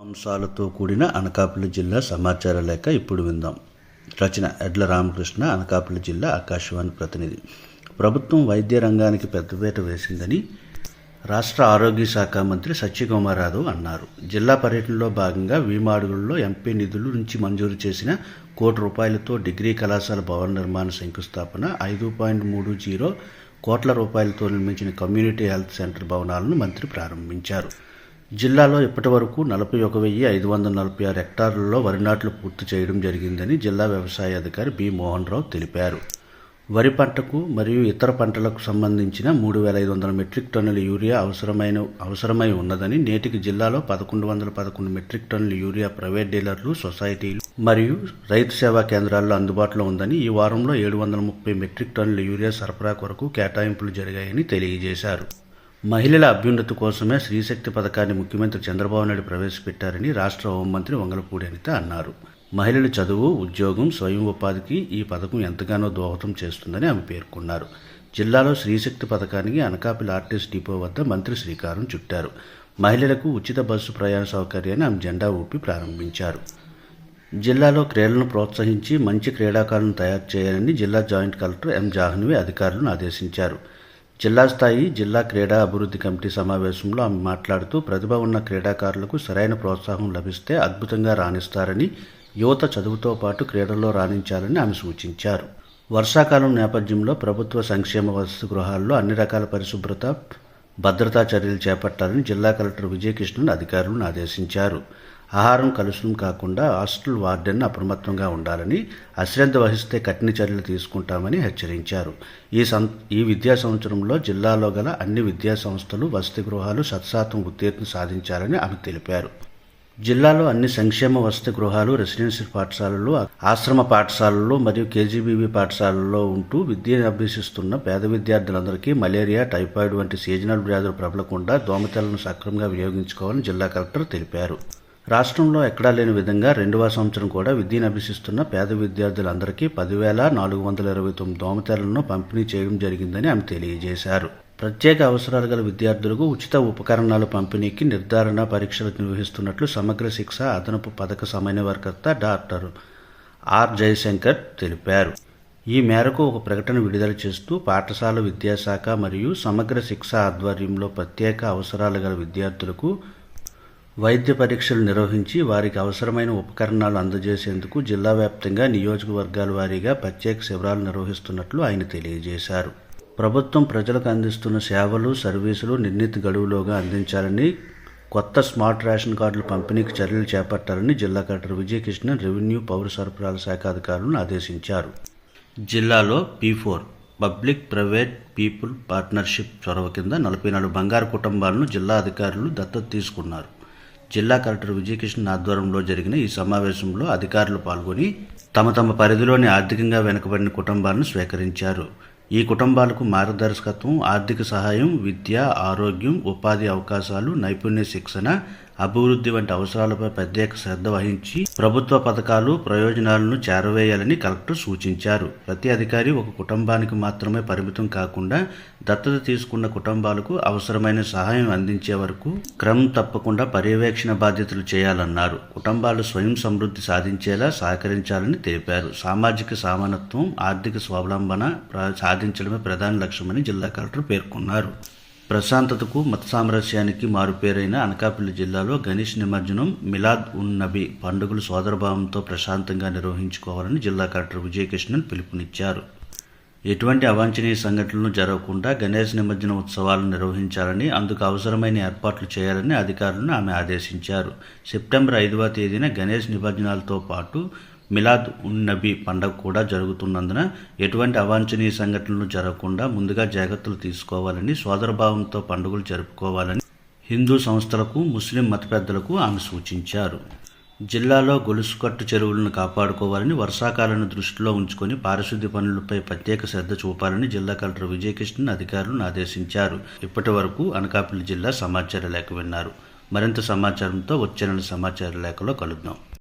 అంశాలతో కూడిన అనకాపల్లి జిల్లా సమాచార లేఖ ఇప్పుడు విందాం. రచన ఎడ్ల రామకృష్ణ అనకాపల్లి జిల్లా ఆకాశవాణి ప్రతినిధి. ప్రభుత్వం వైద్య రంగానికి పెద్దపీట వేసిందని రాష్ట్ర ఆరోగ్య శాఖ మంత్రి సత్యకుమార్ యాదవ్ అన్నారు. జిల్లా పర్యటనలో భాగంగా వీమాడుగుల్లో ఎంపీ నిధుల నుంచి మంజూరు చేసిన కోటి రూపాయలతో డిగ్రీ కళాశాల భవన నిర్మాణ శంకుస్థాపన ఐదు పాయింట్ మూడు జీరో కోట్ల రూపాయలతో నిర్మించిన కమ్యూనిటీ హెల్త్ సెంటర్ భవనాలను మంత్రి ప్రారంభించారు. జిల్లాలో ఇప్పటి వరకు నలభై ఒక వెయ్యి ఐదు వందల నలభై ఆరు హెక్టార్లలో వరి నాట్లు పూర్తి చేయడం జరిగిందని జిల్లా వ్యవసాయ అధికారి బి మోహన్ రావు తెలిపారు. వరి పంటకు మరియు ఇతర పంటలకు సంబంధించిన మూడు వేల ఐదు వందల మెట్రిక్ టన్నుల యూరియా అవసరమైన అవసరమై ఉన్నదని నేటికి జిల్లాలో పదకొండు వందల పదకొండు మెట్రిక్ టన్నుల యూరియా ప్రైవేట్ డీలర్లు సొసైటీలు మరియు రైతు సేవా కేంద్రాల్లో అందుబాటులో ఉందని ఈ వారంలో ఏడు వందల ముప్పై మెట్రిక్ టన్నుల యూరియా సరఫరా కొరకు కేటాయింపులు జరిగాయని తెలియజేశారు. మహిళల అభ్యున్నతి కోసమే స్త్రీశక్తి పథకాన్ని ముఖ్యమంత్రి చంద్రబాబు నాయుడు ప్రవేశపెట్టారని రాష్ట్ర హోంమంత్రి వంగలపూడి అనిత అన్నారు. మహిళల చదువు ఉద్యోగం స్వయం ఉపాధికి ఈ పథకం ఎంతగానో దోహదం చేస్తుందని ఆమె పేర్కొన్నారు. జిల్లాలో స్త్రీశక్తి పథకానికి అనకాపల్లి ఆర్టీస్ డిపో వద్ద మంత్రి శ్రీకారం చుట్టారు. మహిళలకు ఉచిత బస్సు ప్రయాణ సౌకర్యాన్ని ఆమె జెండా ఊపి ప్రారంభించారు. జిల్లాలో క్రీడలను ప్రోత్సహించి మంచి క్రీడాకారులను తయారు చేయాలని జిల్లా జాయింట్ కలెక్టర్ ఎం జాహ్నవి అధికారులను ఆదేశించారు. జిల్లా స్థాయి జిల్లా క్రీడా అభివృద్ధి కమిటీ సమావేశంలో ఆమె మాట్లాడుతూ ప్రతిభ ఉన్న క్రీడాకారులకు సరైన ప్రోత్సాహం లభిస్తే అద్భుతంగా రాణిస్తారని యువత చదువుతో పాటు క్రీడల్లో రాణించాలని ఆమె సూచించారు. వర్షాకాలం నేపథ్యంలో ప్రభుత్వ సంక్షేమ వసతి గృహాల్లో అన్ని రకాల పరిశుభ్రత భద్రతా చర్యలు చేపట్టాలని జిల్లా కలెక్టర్ విజయకృష్ణన్ అధికారులను ఆదేశించారు. ఆహారం కలుషితం కాకుండా హాస్టల్ వార్డెన్ అప్రమత్తంగా ఉండాలని అశ్రద్ధ వహిస్తే కఠిన చర్యలు తీసుకుంటామని హెచ్చరించారు. ఈ సం ఈ విద్యా సంవత్సరంలో జిల్లాలో గల అన్ని విద్యా సంస్థలు వసతి గృహాలు శతశాతం ఉత్తీర్ణ సాధించాలని ఆమె తెలిపారు. జిల్లాలో అన్ని సంక్షేమ వసతి గృహాలు రెసిడెన్షియల్ పాఠశాలలు ఆశ్రమ పాఠశాలలు మరియు కేజీబీవీ పాఠశాలల్లో ఉంటూ విద్యను అభ్యసిస్తున్న పేద విద్యార్థులందరికీ మలేరియా టైఫాయిడ్ వంటి సీజనల్ వ్యాధులు ప్రబలకుండా దోమతెలను సక్రమంగా వినియోగించుకోవాలని జిల్లా కలెక్టర్ తెలిపారు. రాష్ట్రంలో ఎక్కడా లేని విధంగా రెండవ సంవత్సరం కూడా విద్యను అభ్యసిస్తున్న పేద విద్యార్థులందరికీ పదివేల నాలుగు వందల ఇరవై తొమ్మిది దోమతెరలను పంపిణీ చేయడం జరిగిందని ఆమె తెలియజేశారు. ప్రత్యేక అవసరాలు గల విద్యార్థులకు ఉచిత ఉపకరణాల పంపిణీకి నిర్ధారణ పరీక్షలు నిర్వహిస్తున్నట్లు సమగ్ర శిక్ష అదనపు పథక సమన్వయకర్త డాక్టర్ ఆర్ జయశంకర్ తెలిపారు. ఈ మేరకు ఒక ప్రకటన విడుదల చేస్తూ పాఠశాల విద్యాశాఖ మరియు సమగ్ర శిక్ష ఆధ్వర్యంలో ప్రత్యేక అవసరాలు గల విద్యార్థులకు వైద్య పరీక్షలు నిర్వహించి వారికి అవసరమైన ఉపకరణాలు అందజేసేందుకు జిల్లా వ్యాప్తంగా నియోజకవర్గాల వారీగా ప్రత్యేక శిబిరాలు నిర్వహిస్తున్నట్లు ఆయన తెలియజేశారు. ప్రభుత్వం ప్రజలకు అందిస్తున్న సేవలు సర్వీసులు నిర్ణీత గడువులోగా అందించాలని కొత్త స్మార్ట్ రేషన్ కార్డుల పంపిణీకి చర్యలు చేపట్టాలని జిల్లా కలెక్టర్ విజయకృష్ణ రెవెన్యూ పౌర సరఫరాల శాఖ అధికారులను ఆదేశించారు. జిల్లాలో P four public private people partnership చొరవ కింద నలభై నాలుగు బంగారు కుటుంబాలను జిల్లా అధికారులు దత్తత తీసుకున్నారు. జిల్లా కలెక్టర్ విజయకృష్ణ ఆధ్వర్యంలో జరిగిన ఈ సమావేశంలో అధికారులు పాల్గొని తమ తమ పరిధిలోని ఆర్థికంగా వెనుకబడిన కుటుంబాలను స్వీకరించారు. ఈ కుటుంబాలకు మార్గదర్శకత్వం ఆర్థిక సహాయం విద్య ఆరోగ్యం ఉపాధి అవకాశాలు నైపుణ్య శిక్షణ అభివృద్ధి వంటి అవసరాలపై ప్రత్యేక శ్రద్ధ వహించి ప్రభుత్వ పథకాలు ప్రయోజనాలను చేరవేయాలని కలెక్టర్ సూచించారు. ప్రతి అధికారి ఒక కుటుంబానికి మాత్రమే పరిమితం కాకుండా దత్తత తీసుకున్న కుటుంబాలకు అవసరమైన సహాయం అందించే వరకు క్రమం తప్పకుండా పర్యవేక్షణ బాధ్యతలు చేయాలన్నారు. కుటుంబాలు స్వయం సమృద్ధి సాధించేలా సహకరించాలని తెలిపారు. సామాజిక సమానత్వం ఆర్థిక స్వావలంబన సాధించడమే ప్రధాన లక్ష్యమని జిల్లా కలెక్టర్ పేర్కొన్నారు. ప్రశాంతతకు మత సామరస్యానికి మారుపేరైన అనకాపల్లి జిల్లాలో గణేష్ నిమజ్జనం మిలాద్ ఉన్ నబీ పండుగలు సోదరభావంతో ప్రశాంతంగా నిర్వహించుకోవాలని జిల్లా కలెక్టర్ విజయకృష్ణన్ పిలుపునిచ్చారు. ఎటువంటి అవాంఛనీయ సంఘటనలు జరగకుండా గణేష్ నిమజ్జన ఉత్సవాలను నిర్వహించాలని అందుకు అవసరమైన ఏర్పాట్లు చేయాలని అధికారులను ఆమె ఆదేశించారు. సెప్టెంబర్ ఐదవ తేదీన గణేష్ నిమజ్జనాలతో పాటు మిలాద్ ఉన్ నబీ పండగ కూడా జరుగుతున్నందున ఎటువంటి అవాంఛనీయ సంఘటనలు జరగకుండా ముందుగా జాగ్రత్తలు తీసుకోవాలని సోదరభావంతో పండుగలు జరుపుకోవాలని హిందూ సంస్థలకు ముస్లిం మత పెద్దలకు ఆమె సూచించారు. జిల్లాలో గొలుసుకట్టు చెరువులను కాపాడుకోవాలని వర్షాకాలను దృష్టిలో ఉంచుకొని పారిశుద్ధ్య పనులపై ప్రత్యేక శ్రద్ధ చూపాలని జిల్లా కలెక్టర్ విజయకృష్ణన్ అధికారులను ఆదేశించారు. ఇప్పటి వరకు అనకాపల్లి జిల్లా సమాచార లేఖ విన్నారు. మరింత సమాచారంతో వచ్చే సమాచార లేఖలో కలుద్దాం.